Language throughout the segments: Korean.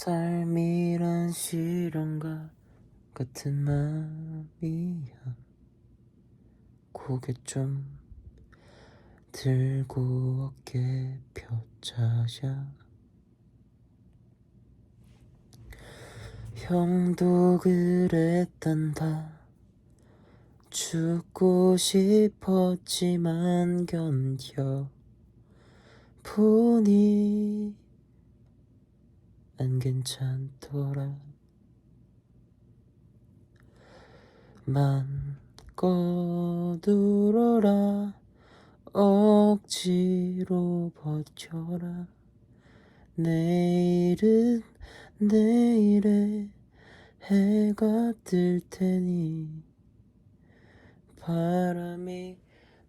삶이란 실험과 같은 맘이야. 고개 좀 들고 어깨 펴자샤 형도 그랬단다. 죽고 싶었지만 견뎌. 보니 안 괜찮더라. 맘껏 울어라 억지로 버텨라. 내일은 내일에 해가 뜰 테니 바람이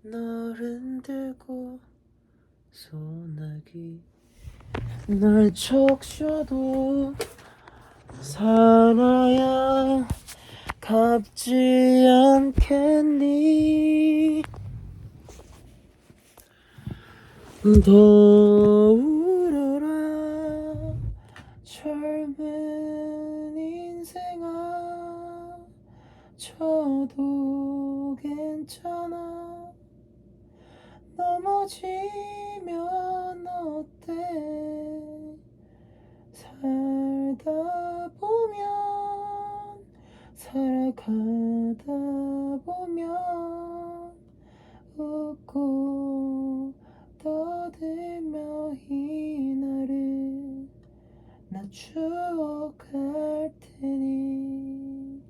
널 흔들고 소나기 널 적셔도 살아야 갚지 않겠니? 더 울어라 젊은 인생아 저도 괜찮아. 넘어지면 어때? 살다 보면 살아가다 보면 웃고 떠들며 이 날을 나 추억할 테니.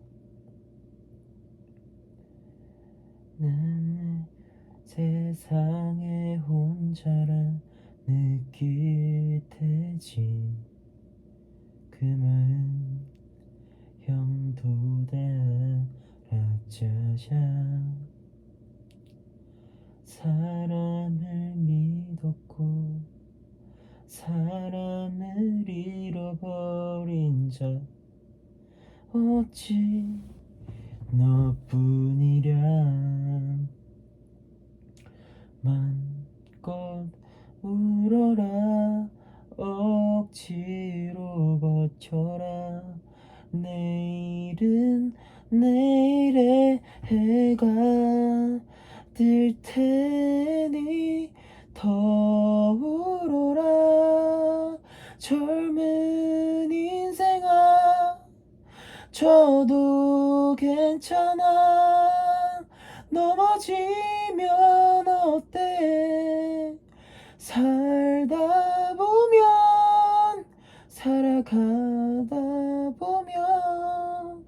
나는 세상에 혼자라 느낄 테지 그 마음 형도 다 알아짜자 사람을 믿었고 사람을 잃어버린 자 어찌 너뿐이랴. 맘껏 울어라 억지로 버텨라. 내일은 내일의 해가 뜰 테니 더 울어라. 젊은 인생아 저도 괜찮아. 넘어지면 어때 살다 보면 살아가다 보면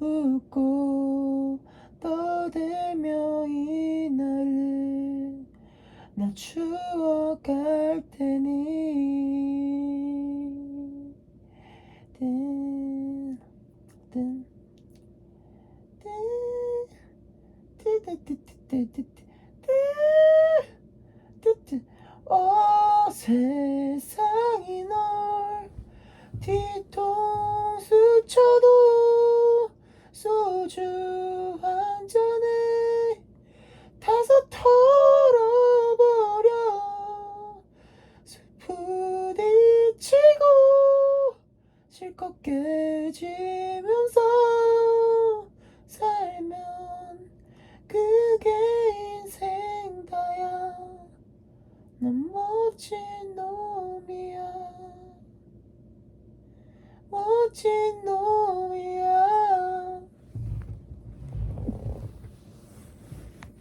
웃고 떠들며 이 날을 나 추억할 테니. 뜬, 뜬, 뜬, 뜨뜨뜨뜨 어 세상이 널 뒤통수 쳐도 소주 한 잔에 타서 털어버려. 부딪히고 실컷 깨지면서 멋진 놈이야 멋진 놈이야